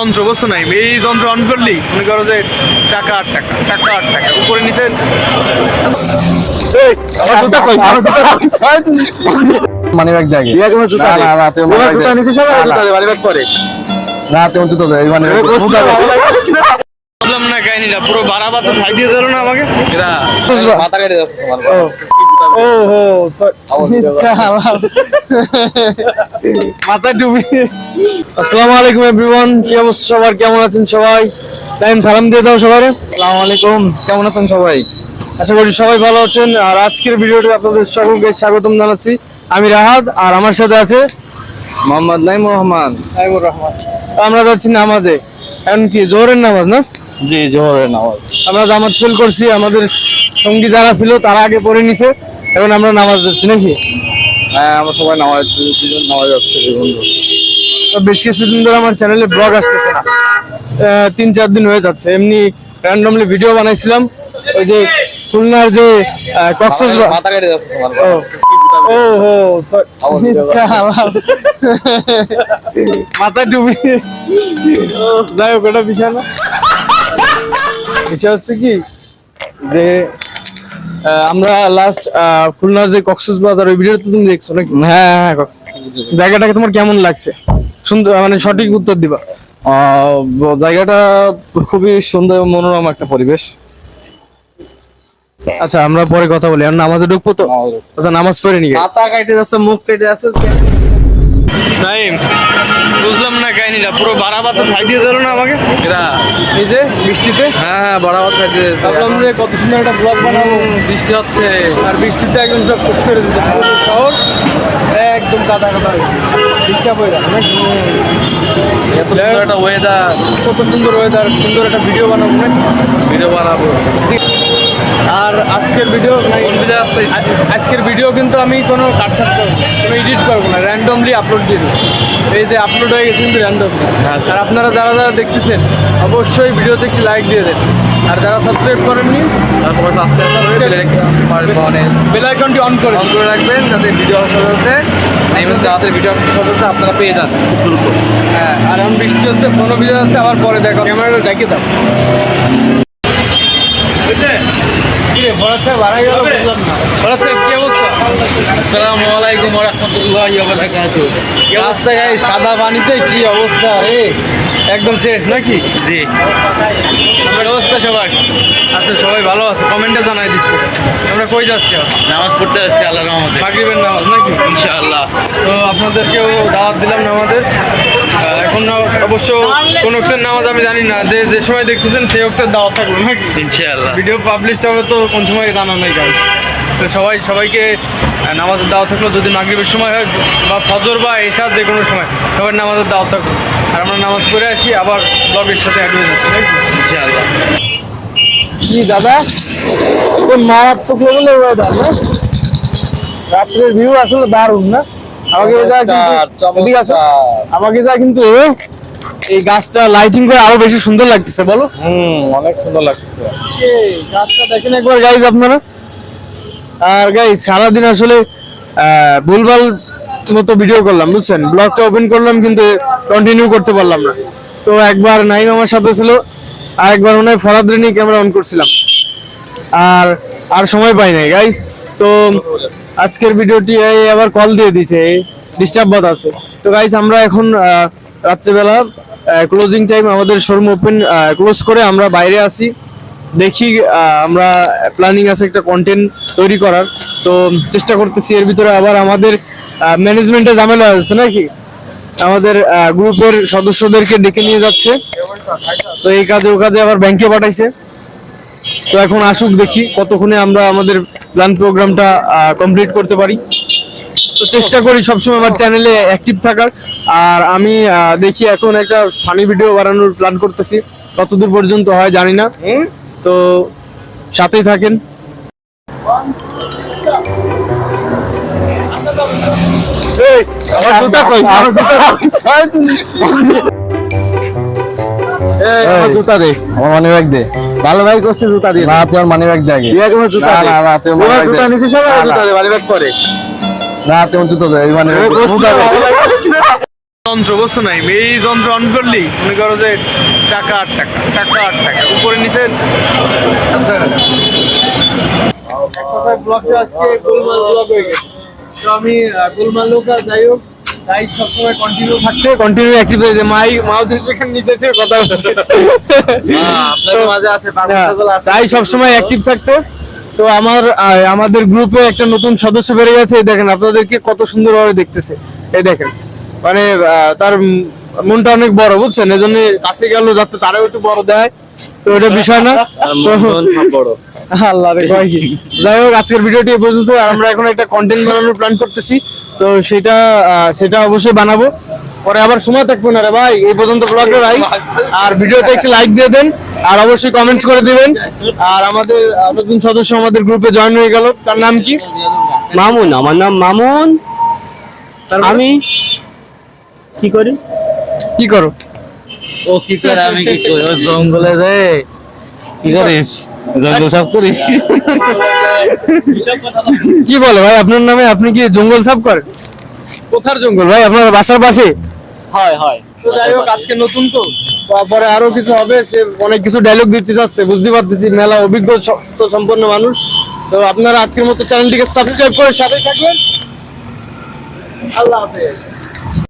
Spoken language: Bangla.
যন্ত্র বুঝছ নাই। এই যন্ত্র অন করলি মনে করো যে টাকা আট টাকা টাকা আট টাকা। উপরে নিচে মানি ব্যাগ ইয়া জুতা না না না তুই জুতা নিচে সবাই? না, জুতা না, দে, বাড়ি ব্যাগ পরে। না তুই জুতো দে এই মানে বললাম না কাহিনীটা পুরো বারা বাতা ছাই দিয়ে দিল না আমাকে। মাথা কেটে যাচ্ছে তোমার ও মাথা ডুবি আসসালামু আলাইকুম এভরিওয়ান কি অবস্থা সবার? কেমন আছেন সবাই? টাইম সালাম দিয়ে দাও সবাই আসসালামু আলাইকুম কেমন আছেন সবাই? আশা করি সবাই ভালো আছেন। আর আজকের ভিডিওতে আপনাদের সকলকে স্বাগতম জানাচ্ছি। আমি রাহাত আর আমার সাথে আছে মোহাম্মদ নাইম রহমান। নাইমুর রহমান। আমরা যাচ্ছি নামাজে। এখন কি জোহরের নামাজ না? জি জোহরের নামাজ। আমরা জামাত ফেল করছি। আমাদের সঙ্গী যারা ছিল তারা আগে পড়ে নিছে। এখন আমরা নামাজ যাচ্ছি নাকি? হ্যাঁ আমরা সবাই নামাজ দুজন নামাজ যাচ্ছে বন্ধু তো বেশ কিছুদিন ধরে আমার চ্যানেলে ব্লগ আসতেছে না। তিন চার দিন হয়ে যাচ্ছে। এমনি র্যান্ডমলি ভিডিও বানাইছিলাম। ওই যে খুলনার যে মাথা কেটে যাচ্ছে তোমার ও হো মাথা ডুবি। যাই হোক ওটা বিষয় না। বিষয় হচ্ছে কি যে আমরা লাস্ট খুলনার যে কক্সেস বাজার ওই ভিডিওটা তুমি দেখছ নাকি? হ্যাঁ হ্যাঁ জায়গাটাকে তোমার কেমন লাগছে? সুন্দর মানে সঠিক উত্তর দিবা। আহ, জায়গাটা খুবই সুন্দর মনোরম একটা পরিবেশ। আচ্ছা আমরা পরে কথা বলি। আর নামাজে ঢুকবো তো? আচ্ছা নামাজ পড়ে নিয়ে মাথা কেটে যাচ্ছে মুখ কেটে যাচ্ছে। নাইম বুঝলাম না কাহিনীটা পুরো বারা বাতা ছাই দিয়ে দিল না আমাকে? এই যে বৃষ্টিতে? হ্যাঁ হ্যাঁ বরাবর দিয়ে ভাবলাম যে কত সুন্দর একটা ব্লগ বানাবো। বৃষ্টি হচ্ছে। আর বৃষ্টিতে একদম সব করে দিতে শহর। একদম কাদা কাদা ডিস্টার্ব হয়ে যাবে নাকি? এত সুন্দর একটা ওয়েদার কত সুন্দর ওয়েদার সুন্দর একটা ভিডিও বানাবো ভিডিও বানাবো। আর আজকের ভিডিও আজকের ভিডিও কিন্তু আমি কোনো কাটছাট করব না, কোনো এডিট করব না র্যান্ডমলি আপলোড দিয়ে দেবো। এই যে আপলোড হয়ে গেছে কিন্তু র্যান্ডমলি আর আপনারা যারা যারা দেখতেছেন অবশ্যই ভিডিওতে একটি লাইক দিয়ে দেন। আর যারা সাবস্ক্রাইব করেননি তারপরে সাবস্ক্রাইব মানে বেল আইকনটি অন করে অন করে রাখবেন যাতে ভিডিও আসার সাথে ভিডিও আসার আপনারা পেয়ে যান। খুব দ্রুত। হ্যাঁ আর এখন বৃষ্টি হচ্ছে ফোনও ভিজে যাচ্ছে আবার পরে দেখো ক্যামেরাটা ডেকে দাও। গেল বুঝলাম না। কি অবস্থা আসসালামু আলাইকুম ওয়া রাহমাতুল্লাহি রাস্তায় এই সাদা পানিতে কি অবস্থা রে? একদম শেষ নাকি? জি। আমার অবস্থা সবার? আচ্ছা সবাই ভালো আছে কমেন্টে জানাই দিচ্ছে। আমরা কই যাচ্ছি? নামাজ পড়তে যাচ্ছি আল্লাহর রহমতে। মাগরিবের নামাজ নাকি? ইনশাআল্লাহ। তো আপনাদেরকেও দাওয়াত দিলাম নামাজের। এখন অবশ্য কোন অক্ষের নামাজ আমি জানি না। যে যে সময় দেখতেছেন সেই অক্ষের দাওয়াত থাকল নাকি? ইনশাআল্লাহ। ভিডিও পাবলিশ হবে তো কোন সময় জানা নেই তো সবাই সবাইকে নামাজের দাওয়াত থাকল যদি মাগরিবের সময় হয় বা ফজর বা এসার যে কোনো সময় সবাই নামাজের দাওয়াত থাকল আর আমরা নামাজ পড়ে আসি আবার ব্লগের সাথে অ্যাড হয়ে যাচ্ছি ইনশাআল্লাহ। কি দাদা। তো মারাত্মক লেভেলের ওয়েদার রাত্রের ভিউ আসলে দারুণ না? আমাকে যা কিন্তু। আমাকে যা কিন্তু এই গাছটা লাইটিং করে আরও বেশি সুন্দর লাগতেছে বলো। হুম অনেক সুন্দর এই গাছটা দেখেন একবার গাইজ আপনারা। আর গাইজ সারাদিন আসলে ভুলভাল মতো ভিডিও করলাম, বুঝছেন? ব্লগটা ওপেন করলাম, কিন্তু কন্টিনিউ করতে পারলাম না। তো একবার নাইম আমার সাথে ছিল আর একবার মনে হয় ফরাদ রেনি ক্যামেরা অন করছিলাম। আর আর সময় পাই নাই গাইজ তো আজকের ভিডিওটি আবার কল দিয়ে দিছে ডিস্টার্ব আছে। তো গাইজ আমরা এখন রাত্রেবেলা ক্লোজিং টাইম আমাদের শোরুম ওপেন ক্লোজ করে আমরা বাইরে আসি দেখি আমরা প্ল্যানিং আছে একটা কন্টেন্ট তৈরি করার। তো চেষ্টা করতেছি, এর ভিতরে আবার আমাদের ম্যানেজমেন্টে ঝামেলা আছে নাকি? আমাদের গ্রুপের সদস্যদেরকে ডেকে নিয়ে যাচ্ছে। তো এই কাজে, ও কাজে আবার ব্যাংকে পাঠাইছে। তো এখন আসুক দেখি, কতক্ষণে আমরা আমাদের প্ল্যান প্রোগ্রামটা কমপ্লিট করতে পারি। তো চেষ্টা করি সবসময় আমার চ্যানেলে অ্যাক্টিভ থাকার। আর আমি দেখি এখন একটা ফানি ভিডিও বানানোর প্ল্যান করতেছি। কতদূর পর্যন্ত হয় জানি না। তো সাথেই থাকেন। জুতা দে। আমার মানি ব্যাগ দে। ভালো ভাই করছে জুতা দিয়ে না তুই আমার মানি ব্যাগ দে আগে। জুতা না জুতা। সবাই? জুতা দে ব্যাগ পরে। জুতো দে মানি ব্যাগ। যন্ত্র বুঝছ নাই? এই যন্ত্র অন করলি মনে করো যে টাকা আট টাকা টাকা আট টাকা। উপরে নিচে সব জায়গায়। এক কথায় ব্লগটা আজকে গোলমাল ব্লগ হয়ে গেছে। তো আমি গোলমাল যাই হোক তাই সবসময় কন্টিনিউ থাকছে কন্টিনিউ অ্যাক্টিভ হয়ে মাই মাউথ স্পিকার নিতেছে কথা চাই সবসময় অ্যাক্টিভ থাকতে। তো আমার আমাদের গ্রুপে একটা নতুন সদস্য বেড়ে গেছে এই দেখেন আপনাদেরকে কত সুন্দরভাবে দেখতেছে। এই দেখেন মানে তার মনটা অনেক বড় বুঝছেন? এই জন্য কাছে গেল যাতে তারাও একটু বড় দেয়। তো এটা বিষয় না। আর মন সব বড়। আল্লাহ কয় কি? যাই হোক আজকের ভিডিওটি এই পর্যন্ত। আর আমরা এখন একটা কন্টেন্ট বানানোর প্ল্যান করতেছি। তো সেটা সেটা অবশ্যই বানাবো। পরে আবার সময় থাকবে না রে ভাই। এই পর্যন্ত ব্লগটা ভাই আর ভিডিওতে একটি লাইক দিয়ে দেন। আর অবশ্যই কমেন্টস করে দিবেন। আর আমাদের নতুন সদস্য আমাদের গ্রুপে জয়েন হয়ে গেল। তার নাম কি? মামুন আমার নাম মামুন। তার আমি কি করি? কি করো? ও কি করে আমি কি করি? ও জঙ্গলে যায়। কি করিস? জঙ্গল সাফ করিস? কি বলে ভাই আপনার নামে আপনি কি জঙ্গল সাফ করেন? কোথার জঙ্গল? ভাই আপনার বাসার পাশে। হয় হয়। তো যাই হোক আজকে নতুন তো। তারপরে আরও কিছু হবে সে অনেক কিছু ডায়লগ দিতে চাচ্ছে বুঝতে পারতেছি মেলা অভিজ্ঞ তো সম্পন্ন মানুষ। তো আপনারা আজকের মতো চ্যানেলটিকে সাবস্ক্রাইব করে সাথে থাকবেন। আল্লাহ হাফেজ।